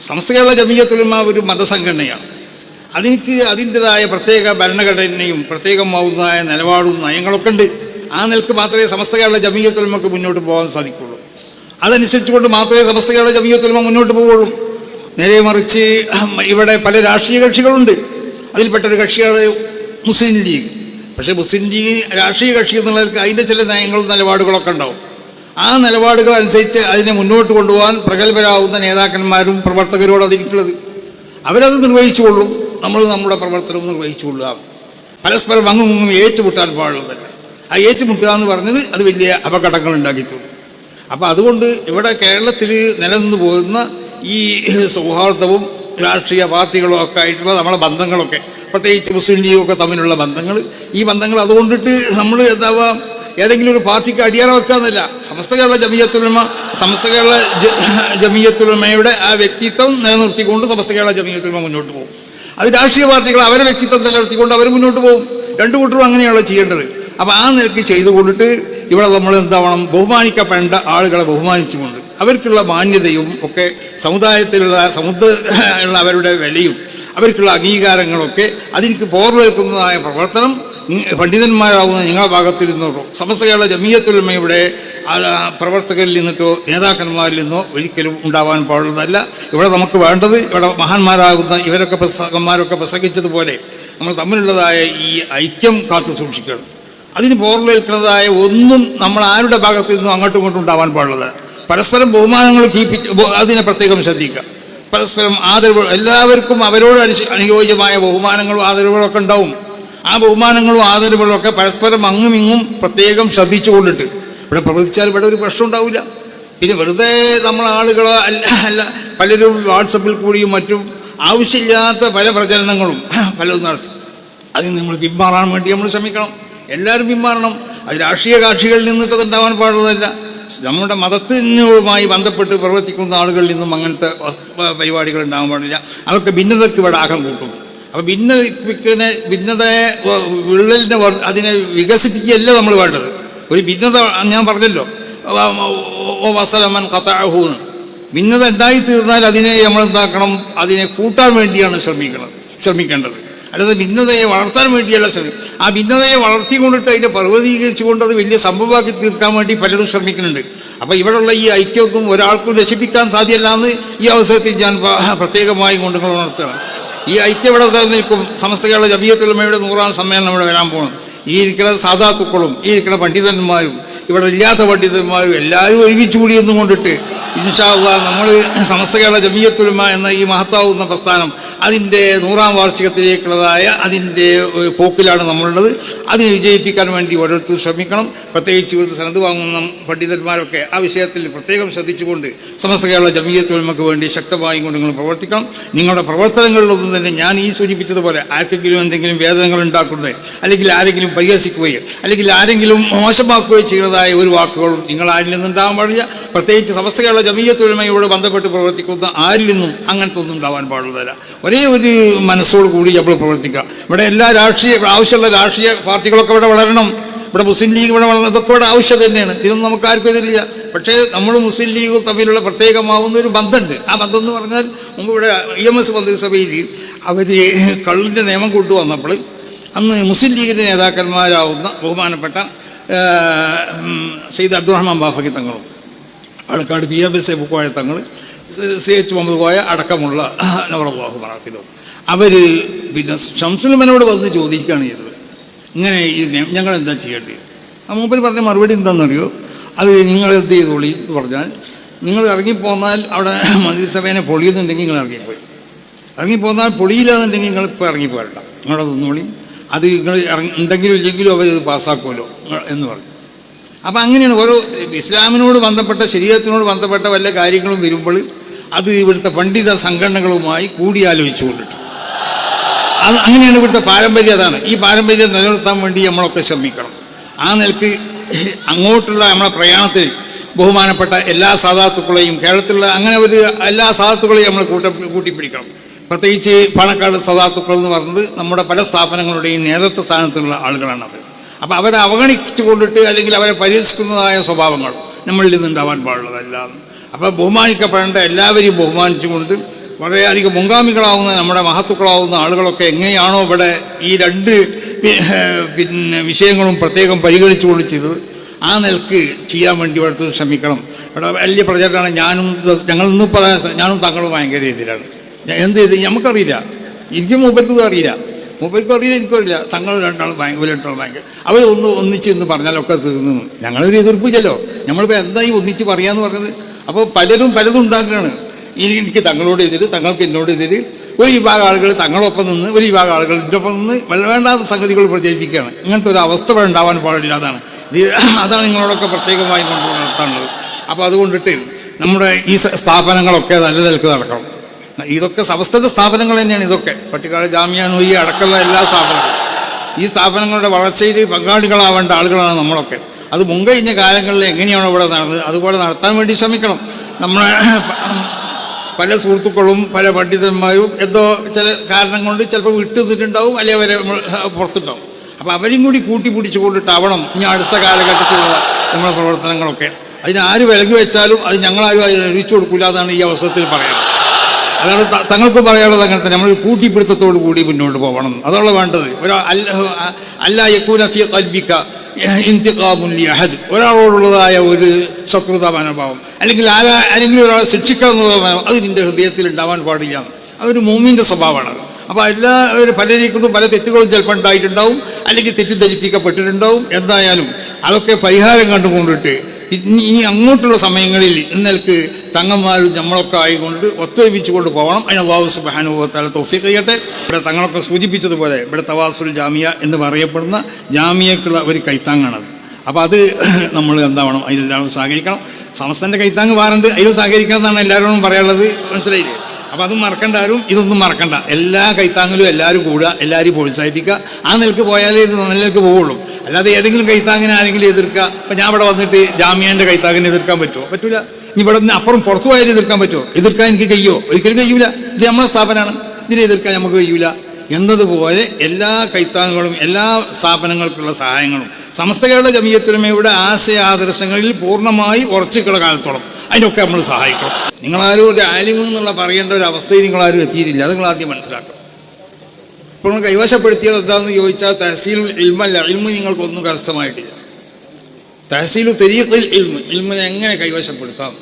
സമസ്ത കേരള ജമീയത്തുലമ ഒരു മതസംഘടനയാണ്. അതിനിക്ക് അതിന്റെതായ പ്രത്യേക ഭരണഘടനയും പ്രത്യേകമാവുന്നതായ നിലപാടും നയങ്ങളൊക്കെ ഉണ്ട്. ആ നിലയ്ക്ക് മാത്രമേ സമസ്ത കേരള ജമീയത്തുലമക്ക് മുന്നോട്ട് പോകാൻ സാധിക്കുള്ളൂ. അതനുസരിച്ചുകൊണ്ട് മാത്രമേ സമസ്ത കേരള ജമീയത്തുലമ മുന്നോട്ട് പോവുള്ളൂ നേരെ മറിച്ച് ഇവിടെ പല രാഷ്ട്രീയ കക്ഷികളുണ്ട്. അതിൽപ്പെട്ടൊരു കക്ഷിയാണ് മുസ്ലിം ലീഗ്. പക്ഷേ മുസ്ലിം ലീഗ് രാഷ്ട്രീയ കക്ഷി എന്നുള്ളവർക്ക് അതിന്റെ ചില നയങ്ങളും നിലപാടുകളൊക്കെ ഉണ്ടാവും. ആ നിലപാടുകൾ അനുസരിച്ച് അതിനെ മുന്നോട്ട് കൊണ്ടുപോകാൻ പ്രഗത്ഭരാകുന്ന നേതാക്കന്മാരും പ്രവർത്തകരോട് അതിരിക്കുന്നത് അവരത് നിർവഹിച്ചുകൊള്ളും. നമ്മൾ നമ്മുടെ പ്രവർത്തനം നിർവഹിച്ചുകൊള്ളുക. പരസ്പരം അങ്ങും ഇങ്ങും ഏറ്റുമുട്ടാൻ പാടുള്ളതല്ല ആ ഏറ്റുമുട്ടുക എന്ന് പറഞ്ഞത് അത് വലിയ അപകടങ്ങൾ ഉണ്ടാക്കിയിട്ടുള്ളൂ അപ്പോൾ അതുകൊണ്ട് ഇവിടെ കേരളത്തിൽ നിലനിന്ന് പോകുന്ന ഈ സൗഹാർദ്ദവും രാഷ്ട്രീയ പാർട്ടികളും ഒക്കെ ആയിട്ടുള്ള നമ്മളെ ബന്ധങ്ങളൊക്കെ പ്രത്യേകിച്ച് മുസ്ലിം ലീഗൊക്കെ തമ്മിലുള്ള ബന്ധങ്ങൾ ഈ ബന്ധങ്ങൾ അതുകൊണ്ടിട്ട് നമ്മൾ എന്താവാ ഏതെങ്കിലും ഒരു പാർട്ടിക്ക് അടിയാറ വെക്കാന്നല്ല. സമസ്ത കേരള ജമീയത്തുലമ സമസ്ത കേരള ജമീയത്തുലമയുടെ ആ വ്യക്തിത്വം നിലനിർത്തിക്കൊണ്ട് സമസ്ത കേരള ജമീയത്തുലമ മുന്നോട്ട് പോകും. അത് രാഷ്ട്രീയ പാർട്ടികൾ അവരെ വ്യക്തിത്വം നിലനിർത്തിക്കൊണ്ട് അവർ മുന്നോട്ട് പോകും. രണ്ടു കൂട്ടരും അങ്ങനെയാണ് ചെയ്യേണ്ടത്. അപ്പോൾ ആ നിലയ്ക്ക് ചെയ്തു കൊണ്ടിട്ട് ഇവിടെ നമ്മൾ എന്താവണം? ബഹുമാനിക്കപ്പെടേണ്ട ആളുകളെ ബഹുമാനിച്ചുകൊണ്ട് അവർക്കുള്ള മാന്യതയും ഒക്കെ സമുദായത്തിലുള്ള സമുദ്ര ഉള്ള അവരുടെ വിലയും അവർക്കുള്ള അംഗീകാരങ്ങളൊക്കെ അതിലേക്ക് പോർവേൽക്കുന്നതായ പ്രവർത്തനം പണ്ഡിതന്മാരാകുന്ന ഞങ്ങളുടെ ഭാഗത്തിരുന്നോട്ടോ സമസ്ത കേരള ജമീയത്തുലമയുടെ പ്രവർത്തകരിൽ നിന്നിട്ടോ നേതാക്കന്മാരിൽ നിന്നോ ഒരിക്കലും ഉണ്ടാവാൻ പാടുള്ളതല്ല. ഇവിടെ നമുക്ക് വേണ്ടത് ഇവിടെ മഹാന്മാരാകുന്ന ഇവരൊക്കെ പ്രസംഗന്മാരൊക്കെ പ്രസംഗിച്ചതുപോലെ നമ്മൾ തമ്മിലുള്ളതായ ഈ ഐക്യം കാത്തു സൂക്ഷിക്കണം. അതിന് പോർവേൽക്കുന്നതായ ഒന്നും നമ്മൾ ആരുടെ ഭാഗത്തു നിന്നും അങ്ങോട്ടും ഇങ്ങോട്ടും ഉണ്ടാവാൻ പാടുള്ളത് പരസ്പരം ബഹുമാനങ്ങൾ കീപ്പിച്ച് അതിനെ പ്രത്യേകം ശ്രദ്ധിക്കുക. പരസ്പരം ആദരവ് എല്ലാവർക്കും അവരോട് അനുയോജ്യമായ ബഹുമാനങ്ങളും ആദരവുകളൊക്കെ ഉണ്ടാവും. ആ ബഹുമാനങ്ങളും ആദരവുകളും ഒക്കെ പരസ്പരം അങ്ങും ഇങ്ങും പ്രത്യേകം ശ്രദ്ധിച്ചുകൊണ്ടിട്ട്. ഇവിടെ പ്രവർത്തിച്ചാൽ ഇവിടെ ഒരു പ്രശ്നം ഉണ്ടാവില്ല. പിന്നെ വെറുതെ നമ്മൾ ആളുകൾ അല്ല അല്ല പലരും വാട്സപ്പിൽ കൂടിയും മറ്റും ആവശ്യമില്ലാത്ത പല പ്രചരണങ്ങളും പലതും നടത്തി. അതിന് നമ്മൾ പിന്മാറാൻ വേണ്ടി നമ്മൾ ശ്രമിക്കണം. എല്ലാവരും പിന്മാറണം. അത് രാഷ്ട്രീയ കാക്ഷികളിൽ നിന്നിട്ട് ഉണ്ടാവാൻ പാടുള്ളതല്ല. നമ്മുടെ മതത്തിനുമായി ബന്ധപ്പെട്ട് പ്രവർത്തിക്കുന്ന ആളുകളിൽ നിന്നും അങ്ങനത്തെ പരിപാടികൾ ഉണ്ടാകാൻ പാടില്ല. അതൊക്കെ ഭിന്നതയ്ക്ക് ഇവിടെ ആകം കൂട്ടും. അപ്പോൾ ഭിന്നതയ്ക്ക് ഭിന്നതയെ വിള്ളലിനെ അതിനെ വികസിപ്പിക്കുകയല്ല നമ്മൾ വേണ്ടത്. ഒരു ഭിന്നത ഞാൻ പറഞ്ഞല്ലോ. ഓ വസലമൻ കഥാഹൂന്ന് ഭിന്നത ഉണ്ടായി തീർന്നാൽ അതിനെ നമ്മൾ എന്താക്കണം? അതിനെ കൂട്ടാൻ വേണ്ടിയാണ് ശ്രമിക്കണം ശ്രമിക്കേണ്ടത്. അല്ലാതെ ഭിന്നതയെ വളർത്താൻ വേണ്ടിയല്ല ശ്രമിക്കും ആ ഭിന്നതയെ വളർത്തിക്കൊണ്ടിട്ട് അതിനെ പർവതീകരിച്ചുകൊണ്ട് അത് വലിയ സംഭവമാക്കി തീർക്കാൻ വേണ്ടി പലരും ശ്രമിക്കുന്നുണ്ട്. അപ്പോൾ ഇവിടെയുള്ള ഈ ഐക്യമൊന്നും ഒരാൾക്കും രക്ഷിപ്പിക്കാൻ സാധ്യമല്ല എന്ന് ഈ അവസരത്തിൽ ഞാൻ പ്രത്യേകമായി കൊണ്ട് നിങ്ങൾ ഉണർത്തുകയാണ്. ഈ ഐക്യം ഇവിടെ നിൽക്കും. സമസ്ത കേരള ജമീയത്തുലമയുടെ നൂറാം സമ്മേളനം ഇവിടെ വരാൻ പോകണം ഈ ഇരിക്കുന്ന സാധാത്തുക്കളും ഈ ഇരിക്കുന്ന പണ്ഡിതന്മാരും ഇവിടെ ഇല്ലാത്ത പണ്ഡിതന്മാരും എല്ലാവരും ഒരുമിച്ച് കൂടി എന്നും കൊണ്ടിട്ട് ഇൻഷാല്ല നമ്മൾ സമസ്ത കേരള ജമീയത്തുലമ എന്ന ഈ മഹത്താവുന്ന പ്രസ്ഥാനം അതിന്റെ നൂറാം വാർഷികത്തിലേക്കുള്ളതായ അതിന്റെ പോക്കിലാണ് നമ്മളുള്ളത്. അതിനെ വിജയിപ്പിക്കാൻ വേണ്ടി ഓരോരുത്തരും ശ്രമിക്കണം. പ്രത്യേകിച്ച് ഇവിടുത്തെ സനത് വാങ്ങുന്ന പണ്ഡിതന്മാരൊക്കെ ആ വിഷയത്തിൽ പ്രത്യേകം ശ്രദ്ധിച്ചുകൊണ്ട് സമസ്ത കേരള ജമീയത്തുലമക്ക് വേണ്ടി ശക്തമായി കൊണ്ട് നിങ്ങൾ പ്രവർത്തിക്കണം. നിങ്ങളുടെ പ്രവർത്തനങ്ങളിലൊന്നും തന്നെ ഞാൻ ഈ സൂചിപ്പിച്ചതുപോലെ ആർക്കെങ്കിലും എന്തെങ്കിലും വേദനകൾ ഉണ്ടാക്കുന്നത് അല്ലെങ്കിൽ ആരെങ്കിലും പരിഹസിക്കുകയോ അല്ലെങ്കിൽ ആരെങ്കിലും മോശമാക്കുകയോ ചെയ്യുന്നതായ ഒരു വാക്കുകളും നിങ്ങൾ ആരിൽ നിന്നും നിന്നുണ്ടാകാൻ പാടില്ല. പ്രത്യേകിച്ച് സമസ്ത കേരള ജമീയത്തുലമയോട് ബന്ധപ്പെട്ട് പ്രവർത്തിക്കുന്ന ആരിൽ നിന്നും അങ്ങനത്തെ ഒന്നും ഉണ്ടാവാൻ പാടുള്ളതല്ല. ഒരേ ഒരു മനസ്സോട് കൂടി നമ്മൾ പ്രവർത്തിക്കുക. ഇവിടെ എല്ലാ രാഷ്ട്രീയ ആവശ്യമുള്ള രാഷ്ട്രീയ പാർട്ടികളൊക്കെ ഇവിടെ വളരണം. ഇവിടെ മുസ്ലിം ലീഗ് ഇവിടെ വളരെ ഇതൊക്കെ ഇവിടെ ആവശ്യം തന്നെയാണ്. ഇതൊന്നും നമുക്ക് ആർക്കും എതിരില്ല. പക്ഷേ നമ്മൾ മുസ്ലിം ലീഗും തമ്മിലുള്ള പ്രത്യേകമാവുന്ന ഒരു ബന്ധമുണ്ട്. ആ ബന്ധം എന്ന് പറഞ്ഞാൽ മുമ്പ് ഇവിടെ ഇ എം എസ് മന്ത്രിസഭയിൽ അവർ കള്ളിന്റെ നിയമം കൊണ്ടുവന്നപ്പോൾ അന്ന് മുസ്ലിം ലീഗിന്റെ നേതാക്കന്മാരാവുന്ന ബഹുമാനപ്പെട്ട സെയ്ദ് അബ്ദുറഹ്മാൻ ബാഫക്കി തങ്ങളും Palakkad P M S A Koya Thangal C H Muhammad Koya അടക്കമുള്ള നവറബാഹു മറാത്തിലും അവർ പിന്നെ ഷംസുലമനോട് വന്ന് ചോദിക്കുകയാണ് ചെയ്തത്. ഇങ്ങനെ ഞങ്ങൾ എന്താ ചെയ്യേണ്ടത്? ആ മൂപ്പര് പറഞ്ഞ മറുപടി എന്താണെന്നറിയോ? അത് നിങ്ങൾ എന്ത് ചെയ്തോളി എന്ന് പറഞ്ഞാൽ നിങ്ങൾ ഇറങ്ങിപ്പോന്നാൽ അവിടെ മന്ത്രിസഭേനെ പൊളിയുന്നുണ്ടെങ്കിൽ നിങ്ങൾ ഇറങ്ങിപ്പോയി. ഇറങ്ങിപ്പോന്നാൽ പൊളിയില്ലാന്നുണ്ടെങ്കിൽ നിങ്ങൾ ഇപ്പോൾ ഇറങ്ങിപ്പോരണ്ട. നിങ്ങളത് ഒന്നുകൂടി അത് നിങ്ങൾ ഇറങ്ങി ഉണ്ടെങ്കിലും ഇല്ലെങ്കിലും അവർ ഇത് പാസ്സാക്കുമല്ലോ എന്ന് പറഞ്ഞു. അപ്പം അങ്ങനെയാണ് ഓരോ ഇസ്ലാമിനോട് ബന്ധപ്പെട്ട ശരീരത്തിനോട് ബന്ധപ്പെട്ട വല്ല കാര്യങ്ങളും വരുമ്പോൾ അത് ഇവിടുത്തെ പണ്ഡിത സംഘടനകളുമായി കൂടിയാലോചിച്ചുകൊണ്ടിട്ട്. അത് അങ്ങനെയാണ് ഇവിടുത്തെ പാരമ്പര്യം അതാണ്. ഈ പാരമ്പര്യം നിലനിർത്താൻ വേണ്ടി നമ്മളൊക്കെ ശ്രമിക്കണം. ആ നിലയ്ക്ക് അങ്ങോട്ടുള്ള നമ്മളെ പ്രയാണത്തിൽ ബഹുമാനപ്പെട്ട എല്ലാ സാധാത്തുക്കളെയും കേരളത്തിലുള്ള അങ്ങനെ ഒരു എല്ലാ സാധാത്തുക്കളെയും നമ്മൾ കൂട്ട കൂട്ടിപ്പിടിക്കണം. പ്രത്യേകിച്ച് പാണക്കാട് സദാത്തുക്കൾ എന്ന് പറഞ്ഞത് നമ്മുടെ പല സ്ഥാപനങ്ങളുടെയും നേതൃത്വ സ്ഥാനത്തുള്ള ആളുകളാണ് അവർ അപ്പോൾ അവരെ അവഗണിച്ചു കൊണ്ടിട്ട് അല്ലെങ്കിൽ അവരെ പരിഹസിക്കുന്നതായ സ്വഭാവങ്ങൾ നമ്മളിൽ നിന്നുണ്ടാവാൻ പാടുള്ളതല്ല അപ്പോൾ ബഹുമാനിക്കപ്പെടേണ്ട എല്ലാവരെയും ബഹുമാനിച്ചുകൊണ്ട് വളരെയധികം മുൻഗാമികളാവുന്ന നമ്മുടെ മഹത്തുക്കളാവുന്ന ആളുകളൊക്കെ എങ്ങനെയാണോ ഇവിടെ ഈ രണ്ട് പിന്നെ വിഷയങ്ങളും പ്രത്യേകം പരിഗണിച്ചുകൊണ്ട് ചെയ്തത്. ആ നിലയ്ക്ക് ചെയ്യാൻ വേണ്ടി ഇവിടുത്തെ ശ്രമിക്കണം. ഇവിടെ വലിയ പ്രചരണമാണ്. ഞാനും ഞങ്ങൾ ഇന്നും പറയാൻ ഞാനും താങ്കളും ഭയങ്കര രീതിയിലാണ്. എന്ത് ചെയ്ത് നമുക്കറിയില്ല. എനിക്കും മൂപ്പർക്കും അറിയില്ല. മൂപ്പർക്കും അറിയില്ല എനിക്കും അറിയില്ല. തങ്ങൾ രണ്ടാളും ഭയങ്കര രണ്ടാളും ഭയങ്കര അവർ ഒന്ന് ഒന്നിച്ച് എന്ന് പറഞ്ഞാലൊക്കെ തീർന്നു. ഞങ്ങളൊരു എതിർപ്പില്ലല്ലോ നമ്മളിപ്പോൾ എന്തായി ഒന്നിച്ച് പറയാമെന്ന് പറഞ്ഞത്? അപ്പോൾ പലരും പലതും ഉണ്ടാക്കുകയാണ്. എനിക്ക് തങ്ങളോട് എതിര് തങ്ങൾക്ക് എന്നോട് എതിര് ഒരു വിഭാഗം ആളുകൾ തങ്ങളൊപ്പം നിന്ന് ഒരു വിഭാഗം ആളുകൾ എന്റെ ഒപ്പം നിന്ന് വേണ്ടാത്ത സംഗതികൾ പ്രചരിപ്പിക്കുകയാണ്. ഇങ്ങനത്തെ ഒരു അവസ്ഥ ഉണ്ടാവാൻ പാടില്ല അതാണ്. അതാണ് നിങ്ങളോടൊക്കെ പ്രത്യേകമായി കൊണ്ട് നടത്താനുള്ളത്. അപ്പോൾ അതുകൊണ്ടിട്ട് നമ്മുടെ ഈ സ്ഥാപനങ്ങളൊക്കെ നല്ല നിലയ്ക്ക് നടക്കണം. ഇതൊക്കെ സമസ്തയുടെ സ്ഥാപനങ്ങൾ തന്നെയാണ് ഇതൊക്കെ. പട്ടിക്കാട് ജാമ്യ നൂയി അടക്കമുള്ള എല്ലാ സ്ഥാപനങ്ങളും. ഈ സ്ഥാപനങ്ങളുടെ വളർച്ചയിൽ പങ്കാളികളാവേണ്ട ആളുകളാണ് നമ്മളൊക്കെ. അത് മുൻകഴിഞ്ഞ കാലങ്ങളിൽ എങ്ങനെയാണോ ഇവിടെ നടന്നത് അതുപോലെ നടത്താൻ വേണ്ടി ശ്രമിക്കണം. നമ്മളെ പല സുഹൃത്തുക്കളും പല പണ്ഡിതന്മാരും എന്തോ ചില കാരണം കൊണ്ട് ചിലപ്പോൾ വിട്ടു നിന്നിട്ടുണ്ടാവും അല്ലെങ്കിൽ അവരെ പുറത്തുണ്ടാവും. അപ്പോൾ അവരും കൂടി കൂട്ടി പിടിച്ചുകൊണ്ടിട്ടാവണം ഇനി അടുത്ത കാലഘട്ടത്തിലുള്ള നമ്മുടെ പ്രവർത്തനങ്ങളൊക്കെ. അതിന് ആര് വിലങ്ങി വെച്ചാലും അത് ഞങ്ങളാരും അതിന് അറിയിച്ചു കൊടുക്കില്ല എന്നാണ് ഈ അവസരത്തിൽ പറയുന്നത്. അതാണ് തങ്ങൾക്ക് പറയാനുള്ളത് അങ്ങനെ തന്നെ. നമ്മൾ കൂട്ടിപ്പിടുത്തത്തോടു കൂടി മുന്നോട്ട് പോകണം അതാണ് വേണ്ടത്. ഒരാ അല്ല അല്ല യക്കൂന ഫി ഇന്തിഖാമുൻ ലി അഹദ്. ഒരാളോടുള്ളതായ ഒരു ശത്രുതാ മനോഭാവം അല്ലെങ്കിൽ ആരാ അല്ലെങ്കിൽ ഒരാളെ ശിക്ഷിക്കണം മനോഭാവം അത് നിന്റെ ഹൃദയത്തിൽ ഉണ്ടാവാൻ പാടില്ല. അതൊരു മൂമിന്റെ സ്വഭാവമാണ്. അപ്പോൾ എല്ലാ ഒരു പലരീക്കും പല തെറ്റുകളും ചിലപ്പോൾ ഉണ്ടായിട്ടുണ്ടാവും. അല്ലെങ്കിൽ തെറ്റിദ്ധരിപ്പിക്കപ്പെട്ടിട്ടുണ്ടാവും. എന്തായാലും അതൊക്കെ പരിഹാരം കണ്ടുകൊണ്ടിട്ട് ഇനി അങ്ങോട്ടുള്ള സമയങ്ങളിൽ ഇന്നൽക്ക് തങ്ങന്മാരും നമ്മളൊക്കെ ആയിക്കൊണ്ട് ഒത്തൊരുമിച്ചുകൊണ്ട് പോകണം. അതിന് അള്ളാഹു സുബാനുഭവത്താൽ തോഫിക്ക് ചെയ്യട്ടെ ഇവിടെ തങ്ങളൊക്കെ സൂചിപ്പിച്ചതുപോലെ ഇവിടെ തവാസുൽ ജാമിയ എന്ന് പറയപ്പെടുന്ന ജാമിയക്കുള്ള ഒരു കൈത്താങ്ങാണത്. അപ്പോൾ അത് നമ്മൾ എന്താവണം? അതിലെല്ലാവരും സഹകരിക്കണം. സമസ്തന്റെ കൈത്താങ് വാറുണ്ട്. അതിലും സഹകരിക്കണം എന്നാണ് എല്ലാവരോടും പറയാനുള്ളത്. മനസ്സിലായില്ലേ? അപ്പോൾ അതും മറക്കണ്ട ആരും ഇതൊന്നും മറക്കണ്ട. എല്ലാ കൈത്താങ്ങിലും എല്ലാവരും കൂടുക എല്ലാവരും പ്രോത്സാഹിപ്പിക്കുക. ആ നിലയ്ക്ക് പോയാലേ ഇത് നിലയ്ക്ക് പോവുള്ളൂ. അല്ലാതെ ഏതെങ്കിലും കൈത്താങ്ങിനെ ആരെങ്കിലും എതിർക്കുക. ഇപ്പം ഞാൻ ഇവിടെ വന്നിട്ട് ജാമ്യാന്റെ കൈത്താങ്ങിനെ എതിർക്കാൻ പറ്റുമോ? പറ്റില്ല ഇനി ഇവിടെ നിന്ന് അപ്പുറം പുറത്തു പോയാലും എതിർക്കാൻ പറ്റുമോ? എതിർക്കാൻ എനിക്ക് കഴിയുമോ ഒരിക്കലും കഴിയൂല. ഇത് നമ്മുടെ സ്ഥാപനമാണ്. ഇതിനെ എതിർക്കാൻ നമുക്ക് കഴിയൂല. എന്നതുപോലെ എല്ലാ കൈത്താങ്ങുകളും എല്ലാ സ്ഥാപനങ്ങൾക്കുള്ള സഹായങ്ങളും സമസ്ത കേരള ജമീയത്തുലമയുടെ ആശയ ആദർശങ്ങളിൽ പൂർണമായി ഉറച്ചിക്കുള്ള കാലത്തോളം അതിനൊക്കെ നമ്മൾ സഹായിക്കും. നിങ്ങളാരും ഒരു ആലിമ് എന്നുള്ള പറയേണ്ട ഒരു അവസ്ഥയിൽ നിങ്ങളാരും എത്തിയിട്ടില്ല. അത് നിങ്ങൾ ആദ്യം മനസ്സിലാക്കണം. ഇപ്പോൾ നിങ്ങൾ കൈവശപ്പെടുത്തിയത് എന്താണെന്ന് ചോദിച്ചാൽ തഹസീൽ ഇൽമല്ല. ഇൽമ നിങ്ങൾക്കൊന്നും കരസ്ഥമായിട്ടില്ല. തഹസീലു തെരീഖിൽ ഇൽമ. ഇൽമിനെ എങ്ങനെ കൈവശപ്പെടുത്താം?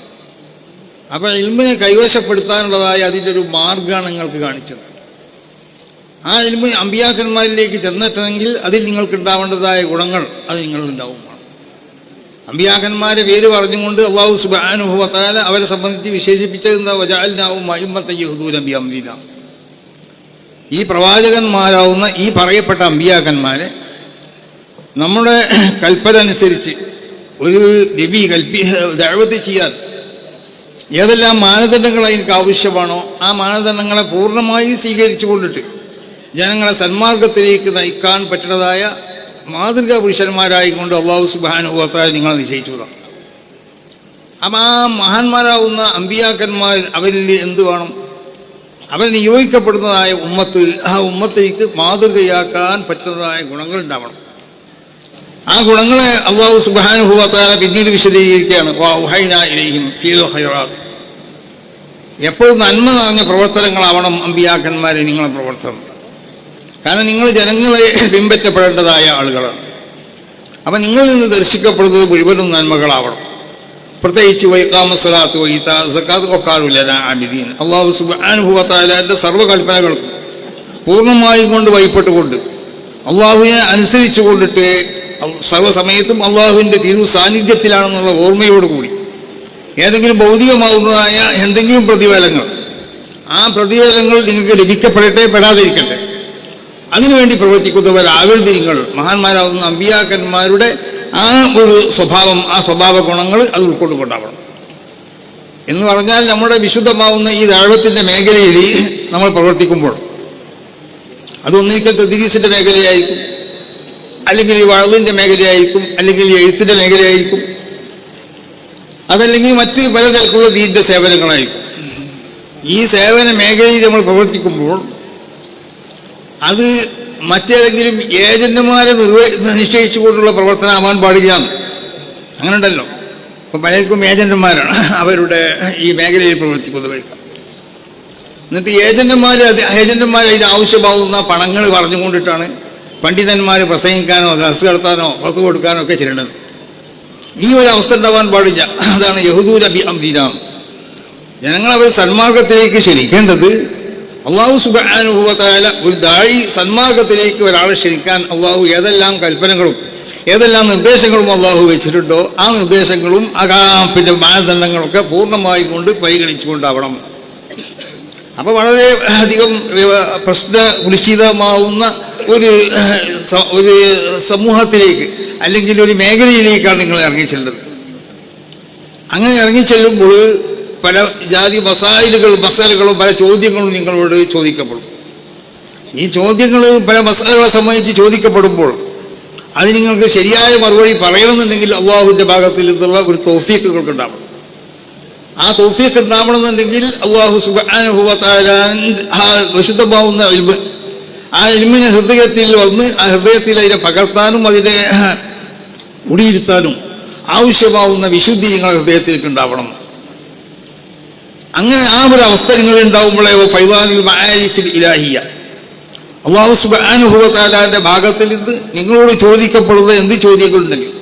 അപ്പോൾ ഇൽമിനെ കൈവശപ്പെടുത്താനുള്ളതായ അതിന്റെ ഒരു മാർഗമാണ് നിങ്ങൾക്ക് കാണിച്ചത്. ആ ഇൽമ അമ്പിയാക്കന്മാരിലേക്ക് ചെന്നെത്തണമെങ്കിൽ അതിൽ നിങ്ങൾക്ക് ഉണ്ടാവേണ്ടതായ ഗുണങ്ങൾ അത് നിങ്ങളുണ്ടാവും. അമ്പിയാക്കന്മാരെ പേര് പറഞ്ഞുകൊണ്ട് അള്ളാഹു സുബാനുഭവത്താല അവരെ സംബന്ധിച്ച് വിശേഷിപ്പിച്ചത് എന്താ? വജാലിനാവും മഹിമത്തെ യഹൂദൂൽ ഈ പ്രവാചകന്മാരാവുന്ന ഈ പറയപ്പെട്ട അമ്പിയാക്കന്മാരെ നമ്മുടെ കൽപ്പന അനുസരിച്ച് ഒരു രവി കൽപ്പി ദൈവത്തിൽ ചെയ്യാൻ ഏതെല്ലാം മാനദണ്ഡങ്ങൾ അതിനക്ക് ആവശ്യമാണോ ആ മാനദണ്ഡങ്ങളെ പൂർണമായി സ്വീകരിച്ചു കൊണ്ടിട്ട് ജനങ്ങളെ സന്മാർഗത്തിലേക്ക് നയിക്കാൻ പറ്റുന്നതായ മാതൃകാ പുരുഷന്മാരായിക്കൊണ്ട് അള്ളാഹു സുബാനുഭവത്താൽ നിങ്ങളെ നിശ്ചയിച്ചു അപ്പം ആ മഹാന്മാരാവുന്ന അമ്പിയാക്കന്മാർ അവരിൽ എന്ത് വേണം? അവർ നിയോഗിക്കപ്പെടുന്നതായ ഉമ്മത്ത് ആ ഉമ്മത്തേക്ക് മാതൃകയാക്കാൻ പറ്റുന്നതായ ഗുണങ്ങൾ ഉണ്ടാവണം. ആ ഗുണങ്ങളെ അള്ളാഹു സുബാനുഭവത്താല പിന്നീട് വിശദീകരിക്കുകയാണ്. എപ്പോഴും നന്മ നിറഞ്ഞ പ്രവർത്തനങ്ങളാവണം അമ്പിയാക്കന്മാരെ നിങ്ങളെ പ്രവർത്തനം. കാരണം നിങ്ങൾ ജനങ്ങളെ പിൻപറ്റപ്പെടേണ്ടതായ ആളുകളാണ്. അപ്പം നിങ്ങളിൽ നിന്ന് ദർശിക്കപ്പെടുന്നത് മുഴുവനും നന്മകളാവണം. പ്രത്യേകിച്ച് വൈക്കാമസ്വലാത്ത് വൈത്ത സക്കാത്ത് ഒക്കാറുല്ല ആബിദീൻ അള്ളാഹു സുബാനുഭവത്താലാന്റെ സർവകൽപ്പനകൾക്കും പൂർണമായും കൊണ്ട് വൈപ്പെട്ടുകൊണ്ട് അള്ളാഹുവിനെ അനുസരിച്ചു കൊണ്ടിട്ട് സർവസമയത്തും അള്ളാഹുവിന്റെ തിരു സാന്നിധ്യത്തിലാണെന്നുള്ള ഓർമ്മയോടുകൂടി ഏതെങ്കിലും ഭൗതികമാകുന്നതായ എന്തെങ്കിലും പ്രതിഫലങ്ങൾ ആ പ്രതിഫലങ്ങൾ നിങ്ങൾക്ക് ലഭിക്കപ്പെടട്ടെ പെടാതിരിക്കട്ടെ. അതിനുവേണ്ടി പ്രവർത്തിക്കുന്നവരാവരുത് നിങ്ങൾ. മഹാന്മാരാകുന്ന അമ്പിയാക്കന്മാരുടെ ആ ഒരു സ്വഭാവം ആ സ്വഭാവ ഗുണങ്ങൾ അത് ഉൾക്കൊണ്ടുകൊണ്ടാവണം. എന്ന് പറഞ്ഞാൽ നമ്മുടെ വിശുദ്ധമാവുന്ന ഈ ദാഴ്വത്തിന്റെ മേഖലയിൽ നമ്മൾ പ്രവർത്തിക്കുമ്പോൾ അതൊന്നിക്കൽ തദ്രീസിന്റെ മേഖലയായിരിക്കും അല്ലെങ്കിൽ ഈ വളവിന്റെ മേഖലയായിരിക്കും അല്ലെങ്കിൽ ഈ എഴുത്തിന്റെ മേഖലയായിരിക്കും അതല്ലെങ്കിൽ മറ്റ് പലതരത്തിലുള്ള ദീന്റെ സേവനങ്ങളായിരിക്കും. ഈ സേവന മേഖലയിൽ നമ്മൾ പ്രവർത്തിക്കുമ്പോൾ അത് മറ്റേതെങ്കിലും ഏജന്റുമാരെ നിശ്ചയിച്ചു കൊണ്ടുള്ള പ്രവർത്തനം ആവാൻ പാടില്ല. അങ്ങനെ ഉണ്ടല്ലോ. ഇപ്പം പലർക്കും ഏജന്റുമാരാണ് അവരുടെ ഈ മേഖലയിൽ പ്രവർത്തിക്കുന്നത് എന്നിട്ട് ഏജന്റുമാർ ഏജന്റുമാർ അതിന് ആവശ്യമാവുന്ന പണങ്ങൾ പറഞ്ഞുകൊണ്ടിട്ടാണ് പണ്ഡിതന്മാർ പ്രസംഗിക്കാനോ ദർസ് നടത്താനോ പുറത്തു കൊടുക്കാനോ ഒക്കെ ചെയ്യേണ്ടത്. ഈ ഒരു അവസ്ഥ ഉണ്ടാവാൻ പാടില്ല. അതാണ് യഹുദൂർ അബി അംദീനാം ജനങ്ങൾ അവർ സന്മാർഗത്തിലേക്ക് ക്ഷണിക്കേണ്ടത് അള്ളാഹു സുബാനുഭവത്തായ ഒരു ദാഴി സന്മാർഗത്തിലേക്ക് ഒരാളെ ക്ഷണിക്കാൻ അള്ളാഹു ഏതെല്ലാം കൽപ്പനകളും ഏതെല്ലാം നിർദ്ദേശങ്ങളും അള്ളാഹു വെച്ചിട്ടുണ്ടോ ആ നിർദ്ദേശങ്ങളും ആ കാ- പിന്നെ മാനദണ്ഡങ്ങളൊക്കെ പൂർണമായി കൊണ്ട് പരിഗണിച്ചുകൊണ്ടാവണം. അപ്പൊ വളരെ അധികം പ്രശ്ന കുലിശിതമാവുന്ന ഒരു ഒരു സമൂഹത്തിലേക്ക് അല്ലെങ്കിൽ ഒരു മേഖലയിലേക്കാണ് നിങ്ങൾ ഇറങ്ങിച്ചെല്ലുന്നത്. അങ്ങനെ ഇറങ്ങിച്ചെല്ലുമ്പോൾ പല ജാതി മസായിലുകളും മസാലകളും പല ചോദ്യങ്ങളും നിങ്ങളോട് ചോദിക്കപ്പെടും. ഈ ചോദ്യങ്ങൾ പല മസാലകളെ സംബന്ധിച്ച് ചോദിക്കപ്പെടുമ്പോൾ അത് നിങ്ങൾക്ക് ശരിയായ മറുപടി പറയണമെന്നുണ്ടെങ്കിൽ അള്ളാഹുവിന്റെ ഭാഗത്തിൽ നിന്നുള്ള ഒരു തോഫീക്കുകൾക്ക് ഉണ്ടാവണം ആ തോഫീക്ക് ഉണ്ടാവണമെന്നുണ്ടെങ്കിൽ അള്ളാഹു വിശുദ്ധമാവുന്ന ഇൽമ് ആ ഇൽമിനെ ഹൃദയത്തിൽ വന്ന് ആ ഹൃദയത്തിൽ അതിനെ പകർത്താനും അതിനെ കുടിയിരുത്താനും ആവശ്യമാവുന്ന വിശുദ്ധി നിങ്ങളുടെ ഹൃദയത്തിലേക്ക് ഉണ്ടാവണം. അങ്ങനെ ആ ഒരു അവസ്ഥ നിങ്ങൾ ഉണ്ടാവുമ്പോഴേ ഇലാഹിയ. അള്ളാഹു സുബാനുഭവത്താലാന്റെ ഭാഗത്തിൽ നിന്ന് നിങ്ങളോട് ചോദിക്കപ്പെടുന്ന എന്ത് ചോദ്യങ്ങളുണ്ടെങ്കിൽ.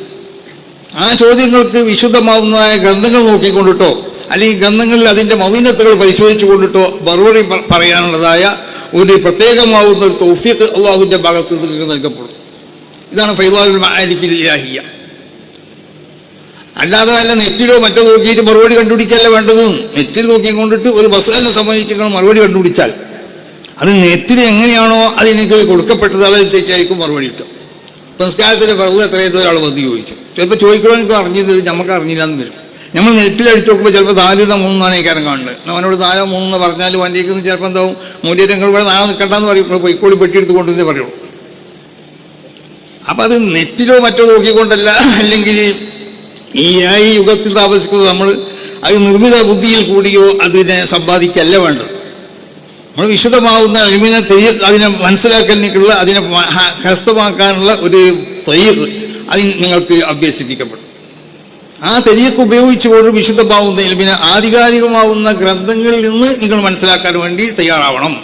ആ ചോദ്യങ്ങൾക്ക് വിശുദ്ധമാവുന്നതായ ഗ്രന്ഥങ്ങൾ നോക്കിക്കൊണ്ടിട്ടോ അല്ലെങ്കിൽ ഗ്രന്ഥങ്ങളിൽ അതിന്റെ മദീനത്തുകൾ പരിശോധിച്ചു കൊണ്ടിട്ടോ മറുപടി പറയാനുള്ളതായ ഒരു പ്രത്യേകമാവുന്ന ഒരു തൗഫീഖ് അള്ളാഹുവിന്റെ ഭാഗത്ത് നിങ്ങൾക്ക് നൽകപ്പെടും. ഇതാണ് ഫൈദാനുൽ മആരിഫിൽ ഇലാഹിയ. അല്ലാതെ വല്ല നെറ്റിലോ മറ്റോ നോക്കിയിട്ട് മറുപടി കണ്ടുപിടിക്കല്ല വേണ്ടതും? നെറ്റിൽ നോക്കിക്കൊണ്ടിട്ട് ഒരു ബസ് തന്നെ നിങ്ങൾ മറുപടി കണ്ടുപിടിച്ചാൽ. അത് നെറ്റിൽ എങ്ങനെയാണോ അത് എനിക്ക് കൊടുക്കപ്പെട്ടത് അതനുസരിച്ചായിരിക്കും മറുപടി കിട്ടും സംസ്കാരത്തിന്റെ വെറുതെ എത്രയോ ഒരാൾ വന്ന് ചോദിച്ചു. ചിലപ്പോൾ ചോദിക്കണമെങ്കിൽ അറിഞ്ഞത് നമുക്ക് അറിഞ്ഞില്ല എന്ന് വരും. നമ്മൾ നെറ്റിൽ അടിച്ചു നോക്കുമ്പോൾ ചിലപ്പോൾ നാലിന്ന് മൂന്നാണ് ഈ കാര്യം കാണുന്നത്. അവനോട് നാലോ മൂന്നെന്ന് പറഞ്ഞാൽ വണ്ടിയേക്ക് ചിലപ്പോൾ എന്താവും? മൂല്യങ്ങൾ ഇവിടെ നാളെ നിൽക്കണ്ടെന്ന് പറയും. ഇപ്പോൾ പൊയ്ക്കോളി പെട്ടിയെടുത്ത് കൊണ്ടുവന്നേ പറയുള്ളൂ. അപ്പം അത് നെറ്റിലോ മറ്റോ നോക്കിക്കൊണ്ടല്ല അല്ലെങ്കിൽ ഈ ഈ യുഗത്തിൽ താമസിക്കുന്നത് നമ്മൾ അത് നിർമ്മിത ബുദ്ധിയിൽ കൂടിയോ അതിനെ സമ്പാദിക്കല്ല വേണ്ടത്. നമ്മൾ വിശുദ്ധമാവുന്ന അഴിമിനെ തെയ്യ അതിനെ മനസ്സിലാക്കാനുള്ള അതിനെ ഹസ്തമാക്കാനുള്ള ഒരു തയ്യർ അതിന് നിങ്ങൾക്ക് അഭ്യസിപ്പിക്കപ്പെടും. ആ തെരിയൊക്കെ ഉപയോഗിച്ചുകൊണ്ട് വിശുദ്ധമാവുന്ന ഇൽമിനെ ആധികാരികമാവുന്ന ഗ്രന്ഥങ്ങളിൽ നിന്ന് നിങ്ങൾ മനസ്സിലാക്കാൻ വേണ്ടി തയ്യാറാവണം.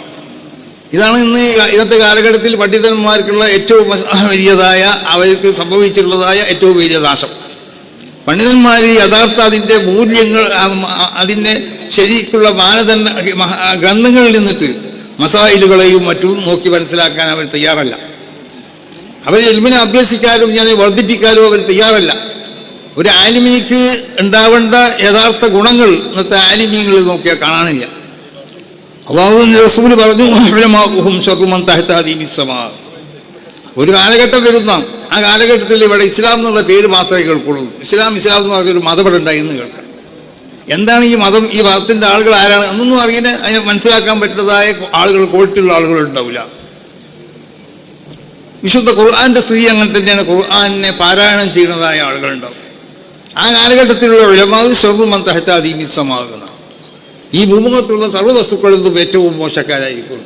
ഇതാണ് ഇന്ന് ഇന്നത്തെ കാലഘട്ടത്തിൽ പണ്ഡിതന്മാർക്കുള്ള ഏറ്റവും വലിയതായ അവർക്ക് സംഭവിച്ചിട്ടുള്ളതായ ഏറ്റവും വലിയ നാശം. പണ്ഡിതന്മാർ യഥാർത്ഥ അതിന്റെ മൂല്യങ്ങൾ അതിന്റെ ശരിക്കുള്ള മാനദണ്ഡ ഗ്രന്ഥങ്ങളിൽ നിന്നിട്ട് മസായിലുകളെയും മറ്റും നോക്കി മനസ്സിലാക്കാൻ അവർ തയ്യാറല്ല. അവർ എൽമിനെ അഭ്യസിക്കാനും ഞാൻ വർദ്ധിപ്പിക്കാനും അവർ തയ്യാറല്ല. ഒരു ആലിമിക്ക് ഉണ്ടാവേണ്ട യഥാർത്ഥ ഗുണങ്ങൾ ഇന്നത്തെ ആലിമീങ്ങൾ നോക്കിയാൽ കാണാനില്ല. അള്ളാഹു റസൂൽ പറഞ്ഞു ഉലമാഉഹും ശർറുമൻ തഹ്ത സമാ. ഒരു കാലഘട്ടം വരുന്ന ആ കാലഘട്ടത്തിൽ ഇവിടെ ഇസ്ലാം എന്നുള്ള പേര് മാത്രമേ കേൾക്കുള്ളൂ. ഇസ്ലാം ഇസ്ലാം എന്ന് പറഞ്ഞൊരു മതം ഇവിടെ കേൾക്കാം. എന്താണ് ഈ മതം ഈ മതത്തിന്റെ ആളുകൾ ആരാണ് എന്നൊന്നും അറിയാൻ അതിനെ മനസ്സിലാക്കാൻ പറ്റുന്നതായ ആളുകൾ ക്വാളിറ്റിയുള്ള ആളുകൾ ഉണ്ടാവില്ല. വിശുദ്ധ ഖുർആാന്റെ സ്ത്രീ അങ്ങനെ തന്നെയാണ് ഖുർആനെ പാരായണം ചെയ്യുന്നതായ ആളുകളുണ്ടാവും ആ കാലഘട്ടത്തിലുള്ള ഉലമാവ് ഷെറുമൻ തഹത്താദീമിസമാകുന്ന ഈ ഭൂമുഖത്തുള്ള സർവ വസ്തുക്കളിൽ നിന്നും ഏറ്റവും മോശക്കാരായിരിക്കും.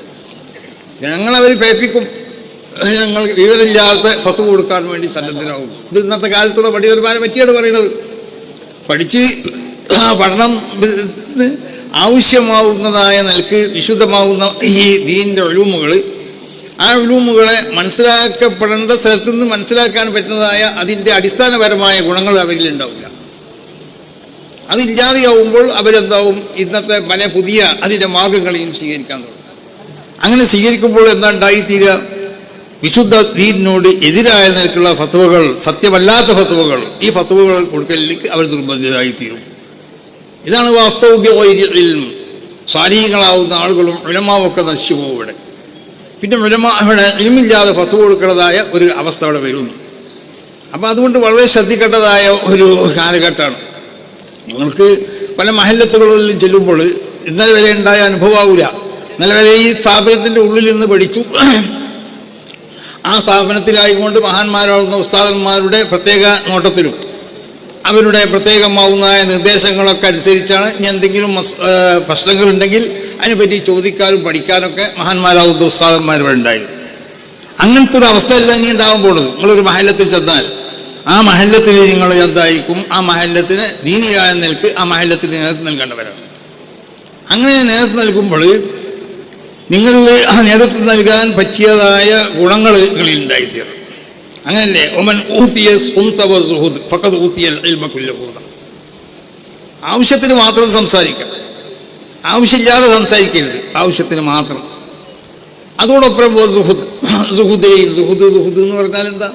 ഞങ്ങളവർ പേപ്പിക്കും. ഞങ്ങൾ വിവരമില്ലാത്ത ഫസ് കൊടുക്കാൻ വേണ്ടി സന്നദ്ധനാകും ഇത് ഇന്നത്തെ കാലത്തുള്ള പഠിതന്മാരെ പറ്റിയാണ് പറയുന്നത്. പഠിച്ച് പഠനം ആവശ്യമാവുന്നതായ നിലയ്ക്ക് വിശുദ്ധമാവുന്ന ഈ ദീനിന്റെ ഒഴിവുമുകൾ ആ ഒഴിവുമുകളെ മനസ്സിലാക്കപ്പെടേണ്ട സ്ഥലത്തു നിന്ന് മനസ്സിലാക്കാൻ പറ്റുന്നതായ അതിന്റെ അടിസ്ഥാനപരമായ ഗുണങ്ങൾ അവരിൽ ഉണ്ടാവില്ല. അതില്ലാതെയാവുമ്പോൾ അവരെന്താവും? ഇന്നത്തെ പല പുതിയ അതിന്റെ മാർഗങ്ങളെയും സ്വീകരിക്കാൻ തുടങ്ങും. അങ്ങനെ സ്വീകരിക്കുമ്പോൾ എന്താ ഉണ്ടായിത്തീരുക? വിശുദ്ധ ദീനിനോട് എതിരായ നിലക്കുള്ള ഫത്വകൾ സത്യമല്ലാത്ത ഫത്വകൾ ഈ ഫത്വകൾ കൊടുക്കലിലേക്ക് അവർ നിർബന്ധിതരായിത്തീരും. ഇതാണ് വാസ്തവ്യം സ്വാധീനങ്ങളാവുന്ന ആളുകളും ഉലമാവൊക്കെ നശിച്ചു പോകും ഇവിടെ പിന്നെ ഉലമാവിടെ ഇനിമില്ലാതെ ഫത്വ കൊടുക്കുന്നതായ ഒരു അവസ്ഥ അവിടെ വരുന്നു. അപ്പം അതുകൊണ്ട് വളരെ ശ്രദ്ധിക്കേണ്ടതായ ഒരു കാലഘട്ടമാണ്. നിങ്ങൾക്ക് പല മഹല്ലത്തുകളിലും ചെല്ലുമ്പോൾ ഇന്നലെ വരെ ഉണ്ടായ അനുഭവമാവില്ല ഇന്നലെ വരെ ഈ സ്ഥാപനത്തിന്റെ ഉള്ളിൽ നിന്ന് പഠിച്ചു. ആ സ്ഥാപനത്തിലായിക്കൊണ്ട് മഹാന്മാരാകുന്ന ഉസ്താദന്മാരുടെ പ്രത്യേക നോട്ടത്തിലും അവരുടെ പ്രത്യേകമാവുന്നതായ നിർദ്ദേശങ്ങളൊക്കെ അനുസരിച്ചാണ് ഇനി എന്തെങ്കിലും പ്രശ്നങ്ങളുണ്ടെങ്കിൽ അതിനെപ്പറ്റി ചോദിക്കാനും പഠിക്കാനൊക്കെ മഹാന്മാരാകുന്ന ഉസ്താദന്മാരിവിടെ ഉണ്ടായിരുന്നു. അങ്ങനത്തെ ഒരു അവസ്ഥയല്ല ഇനി ഉണ്ടാവാൻ പോകുന്നത്. നിങ്ങളൊരു മഹല്ലത്തിൽ ചെന്നാൽ ആ മഹല്ലത്തിൽ നിങ്ങൾ എന്തായിരിക്കും? ആ മഹല്ലത്തിന് ദീനിയായ നിൽക്ക് ആ മഹല്ലത്തിന് നേതൃത്വം നൽകേണ്ടവരാണ്. അങ്ങനെ നേതൃത്വം നൽകുമ്പോൾ നിങ്ങളിൽ ആ നേതൃത്വം നൽകാൻ പറ്റിയതായ ഗുണങ്ങൾ നിങ്ങളിൽ ഉണ്ടായിത്തീർന്നു അങ്ങനല്ലേ? ഒമൻ ഊത്തിയ ഊത്തിയൽ ആവശ്യത്തിന് മാത്രം സംസാരിക്കാം. ആവശ്യമില്ലാതെ സംസാരിക്കരുത്. ആവശ്യത്തിന് മാത്രം. അതോടൊപ്പം സുഹൃദ് സുഹൃദയും സുഹൃദ് സുഹൃദ് എന്ന് പറഞ്ഞാൽ എന്താ?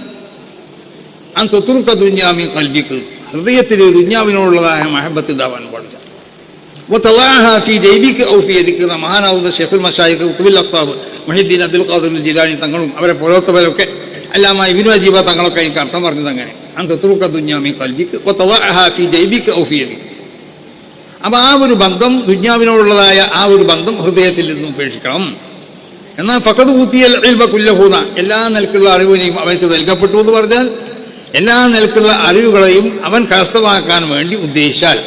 ആ തൊത്തുറുക്ക ദുഞ്ഞാമി കൽബിക്ക് ഹൃദയത്തിൽ ദുഞ്ഞാവിനോടുള്ളതായ മഹബത്ത് ഉണ്ടാവാൻ പാടില്ല. وطلعها في جيبك او في يدك എന്ന മഹാനാവുന്ന ഷെഫുൽ മഷായിഖ് കുത്തുബുൽ അക്താബ് മൊഹീദ്ദീൻ അബ്ദുൽ ഖാദിർ ജിലാനി തങ്ങളും അവരെ പോലത്തവരൊക്കെ അല്ലാമ ഇബിനു അജീബ തങ്ങളൊക്കെ എനിക്ക് അർത്ഥം പറഞ്ഞത് അങ്ങനെ അൻ തത്രുക്ക ദുഞ്ഞാമി കൽബിക്ക് وطلعها في جيبك او في يدك അപ്പോൾ ആ ഒരു ബന്ധം ദുഞ്ഞാവിനോടുള്ളതായ ആ ഒരു ബന്ധം ഹൃദയത്തിൽ നിന്നും ഉപേക്ഷിക്കണം എന്നാൽ ഫക്കത് ഊത്തിയൽ ഇൽമ കുല്ലഹൂന എല്ലാ നിലക്കുള്ള അറിവിനെയും അവർക്ക് നൽകപ്പെട്ടു എന്ന് പറഞ്ഞാൽ എല്ലാ നിലക്കുള്ള അറിവുകളെയും അവൻ കരസ്ഥമാക്കാൻ വേണ്ടി ഉദ്ദേശിച്ചാൽ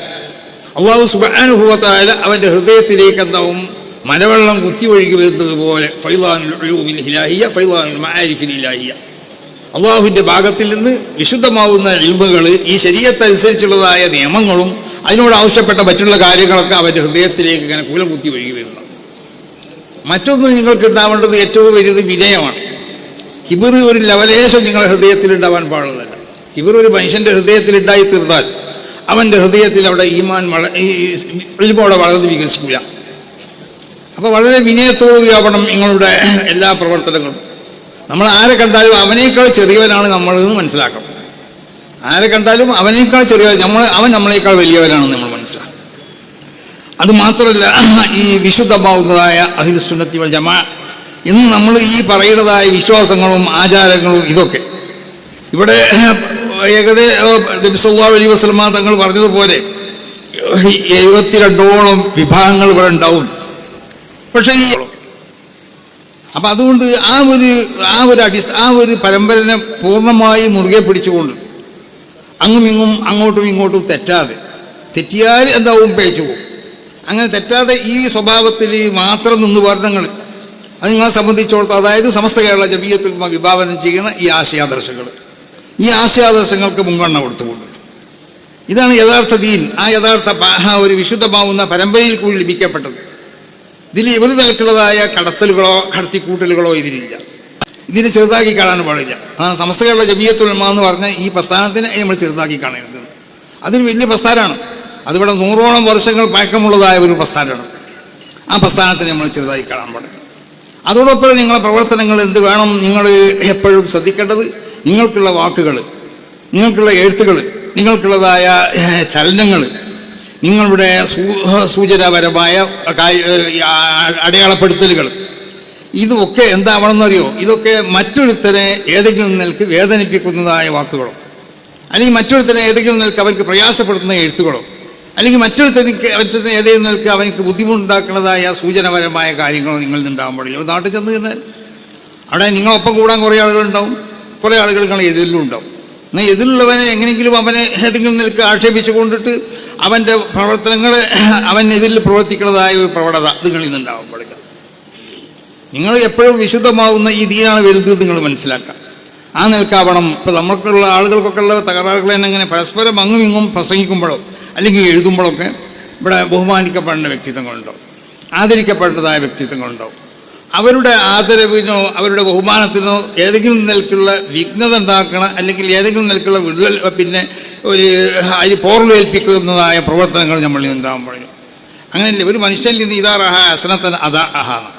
അള്ളാഹു സുബാനുഭവത്തായ അവന്റെ ഹൃദയത്തിലേക്ക് എന്താവും മലവെള്ളം കുത്തി ഒഴുകി വരുന്നത് പോലെ ഫൈലാനുൽ ഇലാഹിയ അള്ളാഹുവിന്റെ ഭാഗത്തിൽ നിന്ന് വിശുദ്ധമാവുന്ന ഇൽമുകൾ ഈ ശരീരത്തനുസരിച്ചുള്ളതായ നിയമങ്ങളും അതിനോട് ആവശ്യപ്പെട്ട മറ്റുള്ള കാര്യങ്ങളൊക്കെ അവന്റെ ഹൃദയത്തിലേക്ക് ഇങ്ങനെ കൂലം കുത്തി ഒഴുകി വരുന്നത് മറ്റൊന്ന് നിങ്ങൾക്ക് ഉണ്ടാവേണ്ടത് ഏറ്റവും വലുത് വിനയമാണ്. ഹിബിർ ഒരു ലവലേശം നിങ്ങളുടെ ഹൃദയത്തിൽ ഉണ്ടാവാൻ പാടുള്ളതല്ല. ഹിബിർ ഒരു മനുഷ്യന്റെ ഹൃദയത്തിൽ ഉണ്ടായി തീർന്നാൽ അവന്റെ ഹൃദയത്തിൽ അവിടെ ഈമാൻ വള ഒരുപാട് വളർന്ന് വികസിക്കില്ല അപ്പോൾ വളരെ വിനയത്തോടു വ്യാപനം നിങ്ങളുടെ എല്ലാ പ്രവർത്തനങ്ങളും. നമ്മൾ ആരെ കണ്ടാലും അവനേക്കാൾ ചെറിയവനാണ് നമ്മൾ എന്ന് മനസ്സിലാക്കണം. ആരെ കണ്ടാലും അവനേക്കാൾ ചെറിയ നമ്മൾ അവൻ നമ്മളേക്കാൾ വലിയവനാണെന്ന് നമ്മൾ മനസ്സിലാക്കും അതുമാത്രമല്ല ഈ വിശുദ്ധമാവുന്നതായ അഹിൽ സുന്നത്തി വൽ ജമാ ഇന്ന് നമ്മൾ ഈ പറയുന്നതായ വിശ്വാസങ്ങളും ആചാരങ്ങളും ഇതൊക്കെ. ഇവിടെ ഏകദേശം അലി വസ്ലമ തങ്ങൾ പറഞ്ഞതുപോലെ എഴുപത്തിരണ്ടോളം വിഭാഗങ്ങൾ ഇവിടെ ഉണ്ടാവും. പക്ഷേ ഈ അപ്പം അതുകൊണ്ട് ആ ഒരു ആ ഒരു അടിസ്ഥ ആ ഒരു പരമ്പരനെ പൂർണമായി മുറുകെ പിടിച്ചുകൊണ്ട് അങ്ങും ഇങ്ങും അങ്ങോട്ടും ഇങ്ങോട്ടും തെറ്റാതെ തെറ്റിയാൽ എന്താവും പേച്ചു പോകും. അങ്ങനെ തെറ്റാതെ ഈ സ്വഭാവത്തിൽ മാത്രം നിന്ന് വർണങ്ങൾ അത് നിങ്ങളെ സംബന്ധിച്ചിടത്തോളം അതായത് സമസ്ത കേരള ജമീയത്തിൽ വിഭാവനം ചെയ്യുന്ന ഈ ആശയാദർശങ്ങൾ. ഈ ആശയാദർശങ്ങൾക്ക് മുൻഗണന കൊടുത്തുകൊണ്ട്. ഇതാണ് യഥാർത്ഥ ദീൻ. ആ യഥാർത്ഥ ആ ഒരു വിശുദ്ധമാവുന്ന പരമ്പരയിൽ കൂടി ലഭിക്കപ്പെട്ടത്. ഇതിൽ ഒരു നിലക്കുള്ളതായ കടത്തലുകളോ കടത്തിക്കൂട്ടലുകളോ ഇതിലില്ല. ഇതിനെ ചെറുതാക്കി കാണാൻ പാടില്ല. അതാണ് സമസ്തകളുടെ ജമീയത്തുൽമ എന്ന് പറഞ്ഞ ഈ പ്രസ്ഥാനത്തിനെ നമ്മൾ ചെറുതാക്കി കാണരുത്. അതിന് വലിയ പ്രസ്ഥാനമാണ്. അതിവിടെ നൂറോളം വർഷങ്ങൾ പഴക്കമുള്ളതായ ഒരു പ്രസ്ഥാനമാണ്. ആ പ്രസ്ഥാനത്തിനെ നമ്മൾ ചെറുതായി കാണാൻ പാടില്ല. അതോടൊപ്പം നിങ്ങളുടെ പ്രവർത്തനങ്ങൾ എന്ത് വേണം നിങ്ങൾ എപ്പോഴും ശ്രദ്ധിക്കേണ്ടത് നിങ്ങൾക്കുള്ള വാക്കുകൾ നിങ്ങൾക്കുള്ള എഴുത്തുകൾ നിങ്ങൾക്കുള്ളതായ ചലനങ്ങൾ നിങ്ങളുടെ സൂചനാപരമായ അടയാളപ്പെടുത്തലുകൾ. ഇതൊക്കെ എന്താവണമെന്നറിയോ? ഇതൊക്കെ മറ്റൊരുത്തരെ ഏതെങ്കിലും നിലയ്ക്ക് വേദനിപ്പിക്കുന്നതായ വാക്കുകളോ? അല്ലെങ്കിൽ മറ്റൊരുത്തരെ ഏതെങ്കിലും നിലയ്ക്ക് അവർക്ക് പ്രയാസപ്പെടുത്തുന്ന എഴുത്തുകളോ? അല്ലെങ്കിൽ മറ്റൊരുത്തനിക്ക് മറ്റൊരു ഏതെങ്കിലും നിലയ്ക്ക് അവനക്ക് ബുദ്ധിമുട്ടുണ്ടാക്കുന്നതായ സൂചനപരമായ കാര്യങ്ങളോ നിങ്ങളിൽ നിന്നുണ്ടാകാൻ നാട്ടിൽ ചെന്ന് കഴിഞ്ഞാൽ അവിടെ നിങ്ങളൊപ്പം കൂടാൻ കുറേ ആളുകളുണ്ടാവും. കുറേ ആളുകൾ നിങ്ങൾ എതിരിലും ഉണ്ടാവും എന്നാൽ എതിരുള്ളവനെ എങ്ങനെയെങ്കിലും അവനെ ഏതെങ്കിലും നിലയ്ക്ക് ആക്ഷേപിച്ചു കൊണ്ടിട്ട് അവന്റെ പ്രവർത്തനങ്ങൾ അവൻ എതിരിൽ പ്രവർത്തിക്കുന്നതായ ഒരു പ്രവണത നിങ്ങളിൽ നിന്നുണ്ടാവാൻ പാടില്ല നിങ്ങൾ എപ്പോഴും വിശുദ്ധമാവുന്ന ഈ ദീനാണ് വലുത് നിങ്ങൾ മനസ്സിലാക്കുക. ആ നിൽക്കാവണം ഇപ്പം നമ്മൾക്കുള്ള ആളുകൾക്കൊക്കെ ഉള്ള തകരാറുകൾ തന്നെ അങ്ങനെ പരസ്പരം അങ്ങും ഇങ്ങും പ്രസംഗിക്കുമ്പോഴോ അല്ലെങ്കിൽ എഴുതുമ്പോഴൊക്കെ ഇവിടെ ബഹുമാനിക്കപ്പെടേണ്ട വ്യക്തിത്വങ്ങളുണ്ടാവും. ആദരിക്കപ്പെടേണ്ടതായ വ്യക്തിത്വങ്ങളുണ്ടാവും. അവരുടെ ആദരവിനോ അവരുടെ ബഹുമാനത്തിനോ ഏതെങ്കിലും നിലക്കുള്ള വിഘ്നത ഉണ്ടാക്കണ അല്ലെങ്കിൽ ഏതെങ്കിലും നിലക്കുള്ള വിള്ളൽ പിന്നെ ഒരു അതിൽ പോർവേൽപ്പിക്കുന്നതായ പ്രവർത്തനങ്ങൾ നമ്മൾ ഉണ്ടാകാൻ പാടില്ല. അങ്ങനെയല്ലേ? ഒരു മനുഷ്യനിൽ നിന്ന് ഇതാറഹ അസനത്തൻ അതാ അഹാണ്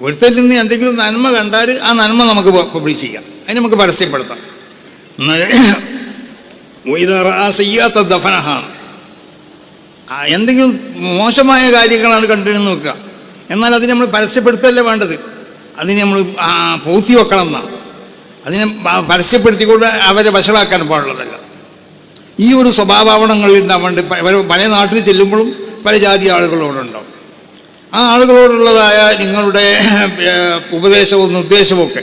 ഒരുത്തരിൽ നിന്ന് എന്തെങ്കിലും നന്മ കണ്ടാൽ ആ നന്മ നമുക്ക് പബ്ലിഷ് ചെയ്യാം. അതിന് നമുക്ക് പരസ്യപ്പെടുത്താം. ദഫനഹാണ്. എന്തെങ്കിലും മോശമായ കാര്യങ്ങളാണ് കണ്ടിരുന്ന് നോക്കുക. എന്നാൽ അതിനെ നമ്മൾ പരസ്യപ്പെടുത്തല്ല വേണ്ടത്? അതിനെ നമ്മൾ പൂത്തി വെക്കണം എന്നാണ് അതിനെ പരസ്യപ്പെടുത്തിക്കൊണ്ട് അവരെ വഷളാക്കാൻ പാടുള്ളതല്ല. ഈ ഒരു സ്വഭാവവണങ്ങളിൽ ഉണ്ടാവേണ്ട പല നാട്ടിൽ ചെല്ലുമ്പോഴും പല ജാതി ആളുകളോടുണ്ടാവും ആ ആളുകളോടുള്ളതായ നിങ്ങളുടെ ഉപദേശവും നിർദ്ദേശവും ഒക്കെ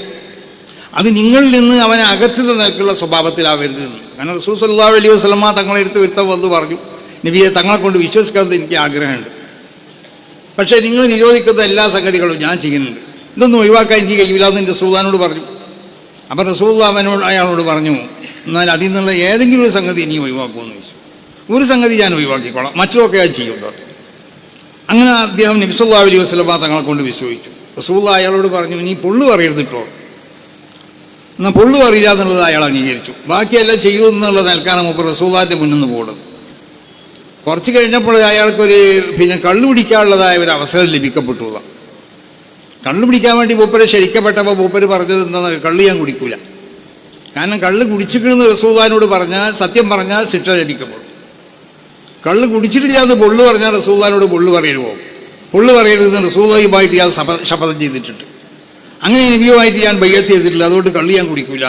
അത് നിങ്ങളിൽ നിന്ന് അവനെ അകറ്റുന്ന നിലക്കുള്ള സ്വഭാവത്തിലാവരുത് എന്ന്. കാരണം റസൂൽ അല്ലാ അലൈഹി വസ്ലമ തങ്ങളെ എടുത്ത് വരുത്താൻ വന്ന് പറഞ്ഞു നബിയെ തങ്ങളെ കൊണ്ട് വിശ്വസിക്കാമെന്ന് എനിക്ക് ആഗ്രഹമുണ്ട്. പക്ഷേ നിങ്ങൾ നിരോധിക്കുന്ന എല്ലാ സംഗതികളും ഞാൻ ചെയ്യുന്നുണ്ട്. ഇതൊന്നും ഒഴിവാക്കാൻ എനിക്ക് കഴിയില്ല എന്ന് എന്റെ സുൽത്താനോട് പറഞ്ഞു. അപ്പം റസൂൽ അയാളോട് പറഞ്ഞു എന്നാൽ അതിൽ നിന്നുള്ള ഏതെങ്കിലും ഒരു സംഗതി ഇനി ഒഴിവാക്കുമെന്ന് ചോദിച്ചു. ഒരു സംഗതി ഞാൻ ഒഴിവാക്കിക്കോളാം മറ്റൊക്കെ ഞാൻ ചെയ്യും കേട്ടോ അങ്ങനെ അദ്ദേഹം നബിസുല്ലാ അലൈഹി വസ്ലമ തങ്ങളെ കൊണ്ട് വിശ്വസിച്ചു. റസൂള്ള അയാളോട് പറഞ്ഞു നീ പൊള്ളു പറയരുത് എന്നാൽ പൊള്ളു പറയില്ല എന്നുള്ളത് അയാൾ അംഗീകരിച്ചു. ബാക്കിയെല്ലാം ചെയ്യുമെന്നുള്ള നിൽക്കാണ് മുമ്പ് റസൂള്ളാന്റെ മുന്നിൽ നിന്ന് പോകുന്നത് കുറച്ച് കഴിഞ്ഞപ്പോൾ അയാൾക്കൊരു പിന്നെ കള്ളു പിടിക്കാനുള്ളതായ ഒരു അവസരം ലഭിക്കപ്പെട്ടു. കള്ളു പിടിക്കാൻ വേണ്ടി മൂപ്പര് ക്ഷണിക്കപ്പെട്ടപ്പോൾ മൂപ്പര് പറഞ്ഞത് എന്താ കള്ള് ഞാൻ കുടിക്കൂല. കാരണം കള്ള് കുടിച്ചിക്കണമെന്ന് റസൂദാനോട് പറഞ്ഞാൽ സത്യം പറഞ്ഞാൽ ശിക്ഷ ലഭിക്കപ്പെടും കള്ള് കുടിച്ചിട്ടില്ല എന്ന് പൊള്ളു പറഞ്ഞാൽ റസൂദാനോട് പൊള്ളു പറയരുമോ പൊള്ളു പറയരുതെന്ന് റസൂള്ളയുമായിട്ട് ഞാൻ ശപ ശപഥം ചെയ്തിട്ടുണ്ട്. അങ്ങനെ നബിയുമായിട്ട് ഞാൻ ബയ്യത്ത് ചെയ്തിട്ടില്ല. അതുകൊണ്ട് കള്ളി ഞാൻ കുടിക്കൂല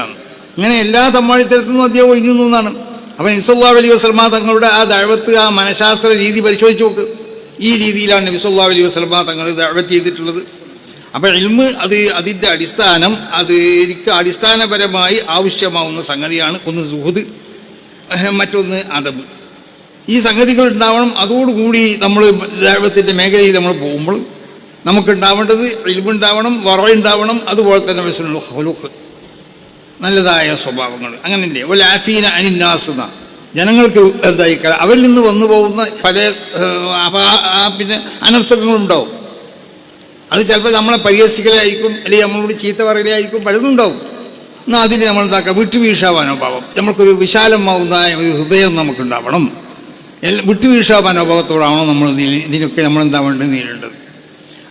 ഇങ്ങനെ എല്ലാ തമ്മാഴിത്തരത്തിൽ നിന്നും അദ്ദേഹം ഒഴിഞ്ഞു എന്നാണ് അപ്പം ഇൻസല്ലാ അലൈഹി വസ്ലമ തങ്ങളുടെ ആ ദഴവത്ത് ആ മനഃശാസ്ത്ര രീതി പരിശോധിച്ച് നോക്ക്. ഈ രീതിയിലാണ് നബിസല്ലാ അലൈഹി വസ്ലമ തങ്ങൾ ദഴവത്ത് ചെയ്തിട്ടുള്ളത്. അപ്പം ഇൽമ് അത് അതിന്റെ അടിസ്ഥാനം അത് എനിക്ക് അടിസ്ഥാനപരമായി ആവശ്യമാവുന്ന സംഗതിയാണ്. ഒന്ന് സുഹൃത് മറ്റൊന്ന് അതബ് ഈ സംഗതികൾ ഉണ്ടാവണം. അതോടുകൂടി നമ്മൾ ദൈവത്തിന്റെ മേഖലയിൽ നമ്മൾ പോകുമ്പോൾ നമുക്ക് നമുക്കുണ്ടാവേണ്ടത് ഇൽമുണ്ടാവണം വറവുണ്ടാവണം അതുപോലെ തന്നെ വിശുള്ള ഹൊലുഖ് നല്ലതായ സ്വഭാവങ്ങൾ. അങ്ങനെയല്ലേ? ഒരു ആഫീന അനിന്നാസുന്ന. ജനങ്ങൾക്ക് എന്തായി അവരിൽ നിന്ന് വന്നു പോകുന്ന പല പിന്നെ അനർത്ഥങ്ങളുണ്ടാവും. അത് ചിലപ്പോൾ നമ്മളെ പരിഹസിക്കലായിരിക്കും അല്ലെങ്കിൽ നമ്മളോട് ചീത്ത പറയലായിരിക്കും പലതും ഉണ്ടാവും. എന്നാൽ അതിന് നമ്മൾ എന്താക്കുക വിട്ടുവീഴ്ച നമ്മൾക്കൊരു നമുക്കൊരു വിശാലമാവുന്ന ഒരു ഹൃദയം നമുക്കുണ്ടാവണം. വിട്ടുവീഴ്ച മനോഭാവത്തോടാവണം നമ്മൾ ഇതിനൊക്കെ നമ്മൾ എന്താ വേണ്ടത് നേരിടേണ്ടത്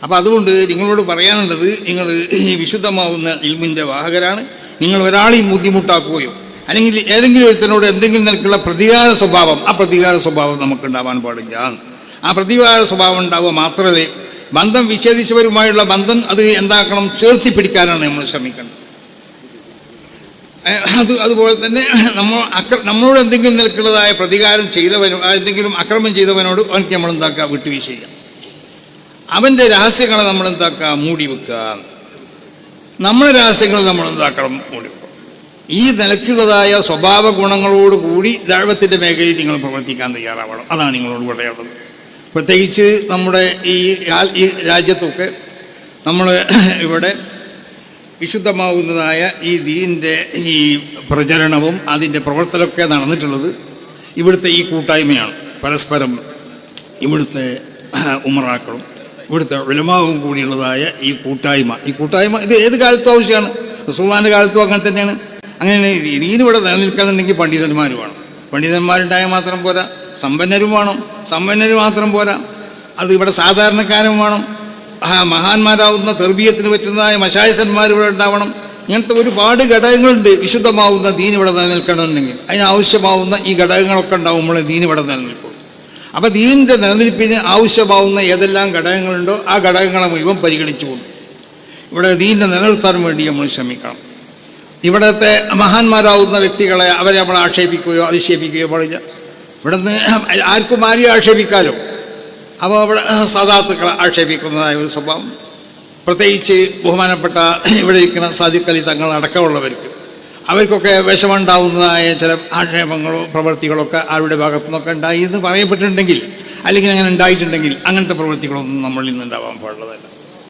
അപ്പോൾ അതുകൊണ്ട് നിങ്ങളോട് പറയാനുള്ളത് നിങ്ങൾ ഈ വിശുദ്ധമാവുന്ന ഇൽമിന്റെ വാഹകരാണ്. നിങ്ങൾ ഒരാളെയും ബുദ്ധിമുട്ടാക്കുകയോ അല്ലെങ്കിൽ ഏതെങ്കിലും ഒരുത്തനോട് എന്തെങ്കിലും നിലക്കുള്ള പ്രതികാര സ്വഭാവം ആ പ്രതികാര സ്വഭാവം നമുക്ക് ഉണ്ടാവാൻ പാടില്ല. ആ പ്രതികാര സ്വഭാവം ഉണ്ടാവുക മാത്രമേ ബന്ധം വിച്ഛേദിച്ചവരുമായുള്ള ബന്ധം അത് എന്താക്കണം? ചേർത്തി പിടിക്കാനാണ് നമ്മൾ ശ്രമിക്കേണ്ടത്. അത് അതുപോലെ തന്നെ നമ്മൾ അക്ര നമ്മളോട് എന്തെങ്കിലും നിൽക്കുന്നതായ പ്രതികാരം ചെയ്തവനോ എന്തെങ്കിലും അക്രമം ചെയ്തവനോട് അവനക്ക് നമ്മൾ എന്താക്കുക വിട്ടുവീഴ്ച ചെയ്യുക. അവന്റെ രഹസ്യങ്ങളെ നമ്മൾ എന്താക്കുക മൂടി വെക്കുക. നമ്മളെ രഹസ്യങ്ങൾ നമ്മൾ എന്താക്കണം മൂടി ഈ നിലക്കുള്ളതായ സ്വഭാവ ഗുണങ്ങളോട് കൂടി ദൈവത്തിന്റെ മേഖലയിൽ നിങ്ങൾ പ്രവർത്തിക്കാൻ തയ്യാറാവണം. അതാണ് നിങ്ങളോട് പറയാനുള്ളത്. പ്രത്യേകിച്ച് നമ്മുടെ ഈ ഈ രാജ്യത്തൊക്കെ നമ്മൾ ഇവിടെ വിശുദ്ധമാവുന്നതായ ഈ ദീന്റെ ഈ പ്രചരണവും അതിന്റെ പ്രവർത്തനമൊക്കെ നടന്നിട്ടുള്ളത് ഇവിടുത്തെ ഈ കൂട്ടായ്മയാണ്. പരസ്പരം ഇവിടുത്തെ ഉമറാക്കളും ഇവിടുത്തെ ഉലമാവും കൂടിയുള്ളതായ ഈ കൂട്ടായ്മ. ഈ കൂട്ടായ്മ ഇത് ഏത് കാലത്തും ആവശ്യമാണ്? റസൂള്ളാന്റെ കാലത്തും അങ്ങനെ തന്നെയാണ്. അങ്ങനെ ഇതിന് ഇവിടെ നിലനിൽക്കാന്നുണ്ടെങ്കിൽ പണ്ഡിതന്മാർ വേണം. പണ്ഡിതന്മാരുണ്ടായാൽ മാത്രം പോരാ. സമ്പന്നരും വേണം. സമ്പന്നർ മാത്രം പോരാ. അത് ഇവിടെ സാധാരണക്കാരും വേണം. മഹാന്മാരാവുന്ന തെർബീയത്തിന് പറ്റുന്നതായ മശായഖന്മാർ ഇവിടെ ഉണ്ടാവണം. ഇങ്ങനത്തെ ഒരുപാട് ഘടകങ്ങളുണ്ട്. വിശുദ്ധമാവുന്ന ദീൻ ഇവിടെ നിലനിൽക്കണമെന്നുണ്ടെങ്കിൽ. അതിനാവശ്യമാവുന്ന ഈ ഘടകങ്ങളൊക്കെ ഉണ്ടാവുമ്പോൾ ദീൻ ഇവിടെ നിലനിൽക്കും. അപ്പോൾ ദീനിന്റെ നിലനിൽപ്പിന് ആവശ്യമാവുന്ന ഏതെല്ലാം ഘടകങ്ങളുണ്ടോ ആ ഘടകങ്ങളെ മുഴുവൻ പരിഗണിച്ചുകൊണ്ട് ഇവിടെ ദീനിനെ നിലനിർത്താൻ വേണ്ടി നമ്മൾ ശ്രമിക്കണം. ഇവിടുത്തെ മഹാന്മാരാവുന്ന വ്യക്തികളെ അവരെ നമ്മൾ ആക്ഷേപിക്കുകയോ അധിക്ഷേപിക്കുകയോ പാടില്ല ഇവിടുന്ന് ആർക്കും ആരെയും ആക്ഷേപിക്കാലോ. അപ്പോൾ അവിടെ സദാത്തുക്കളെ ആക്ഷേപിക്കുന്നതായ ഒരു സ്വഭാവം. പ്രത്യേകിച്ച് ബഹുമാനപ്പെട്ട ഇവിടെ ഇരിക്കുന്ന സാദിഖ് തങ്ങൾ അടക്കമുള്ളവർക്ക് അവർക്കൊക്കെ വിഷമുണ്ടാവുന്നതായ ചില ആക്ഷേപങ്ങളോ പ്രവൃത്തികളൊക്കെ ആരുടെ ഭാഗത്തു നിന്നൊക്കെ ഉണ്ടായി എന്ന് പറയപ്പെട്ടിട്ടുണ്ടെങ്കിൽ അല്ലെങ്കിൽ അങ്ങനെ ഉണ്ടായിട്ടുണ്ടെങ്കിൽ അങ്ങനത്തെ പ്രവൃത്തികളൊന്നും നമ്മളിൽ നിന്ന് ഉണ്ടാവാൻ പാടുള്ളതല്ല.